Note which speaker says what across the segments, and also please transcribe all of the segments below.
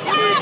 Speaker 1: Yeah.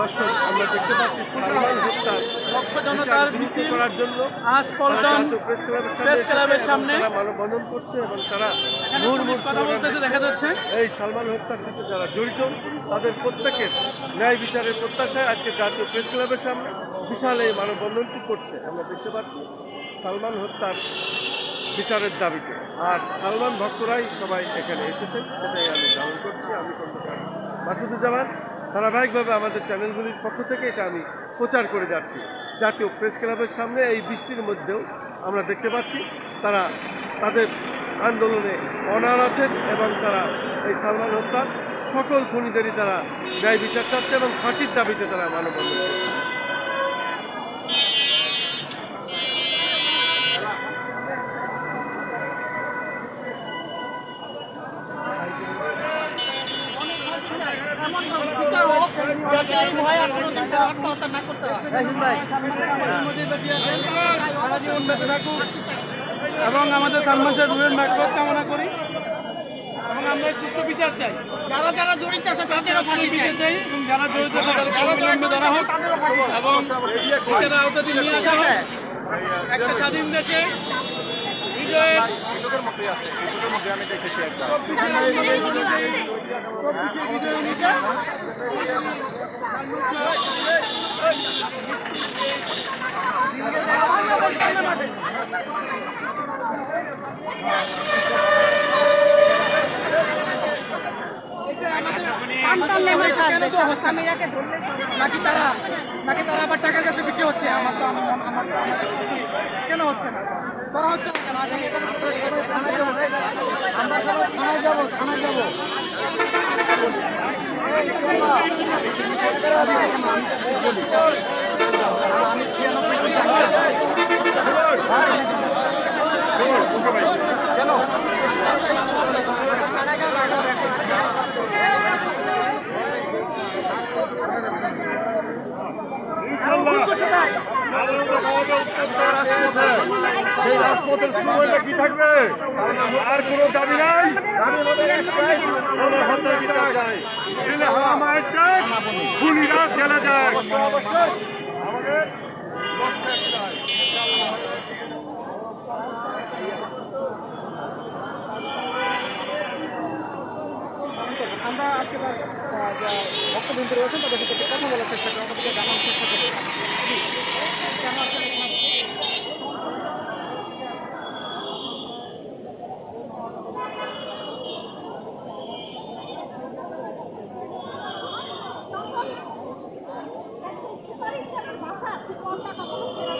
Speaker 1: দর্শক আমরা দেখতে পাচ্ছি সালমান হত্যার
Speaker 2: লক্ষ জনতার মিছিল
Speaker 1: করার জন্য
Speaker 2: আজ পল্টন
Speaker 1: প্রেস ক্লাবের
Speaker 2: সামনে
Speaker 1: মানববন্ধন করছে এবং তারা
Speaker 2: এখানে কথা বলতেছে দেখা যাচ্ছে।
Speaker 1: এই সালমান হত্যার সাথে যারা জড়িত তাদের প্রত্যেকের ন্যায় বিচারের প্রত্যাশায় আজকে জাতীয় প্রেস ক্লাবের সামনে বিশাল এই মানববন্ধনটি করছে। আমরা দেখতে পাচ্ছি সালমান হত্যার বিচারের দাবিতে। আর সালমান ভক্তরাই সবাই এখানে এসেছেন সেটাই আমি ধারণ করছি। আমি খন্দকার মাসুদুজ্জামান ধারাবাহিকভাবে আমাদের চ্যানেলগুলির পক্ষ থেকে এটা আমি প্রচার করে যাচ্ছি। জাতীয় প্রেস ক্লাবের সামনে এই বৃষ্টির মধ্যেও আমরা দেখতে পাচ্ছি, তারা তাদের আন্দোলনে অনার আছেন এবং তারা এই সালমান হত্যার সকল খুনিদেরই তারা ন্যায় বিচার চাচ্ছে এবং ফাঁসির দাবিতে তারা মানববন্ধন করছে।
Speaker 2: এবং আমাদের সালমান রুহের মাকফত কামনা করি। এবং আমরা সুস্থ বিচার চাই।
Speaker 3: যারা যারা জড়িত আছে তাদেরও ফাঁসি চাই।
Speaker 2: এবং যারা জড়িত আছে তাদেরকে অবিলম্বে ধরা হোক। এবং বিচারের আওতাতে নিয়ে আসা হোক। একটা স্বাধীন দেশে বিজয়ের নাকি তারা নাকি তারা আবার টাকার কাছে বিক্রি হচ্ছে? আমার তো আমার কেন হচ্ছে না? করা হচ্ছে না কেন আমরা সবাই থানায় যাব আমরা সবাই থানায় যাব থানায় যাব।
Speaker 1: সেই কি থাকবে আর কোনো দাবি নাই ছেলে হওয়া মায়ের ডাক খুনিরা যায়
Speaker 3: আমরা আজকে ভক্তবৃন্দ রয়েছেন তাদের সাথে কথা বলার চেষ্টা করেন তাদেরকে জানার চেষ্টা করেন ভাষা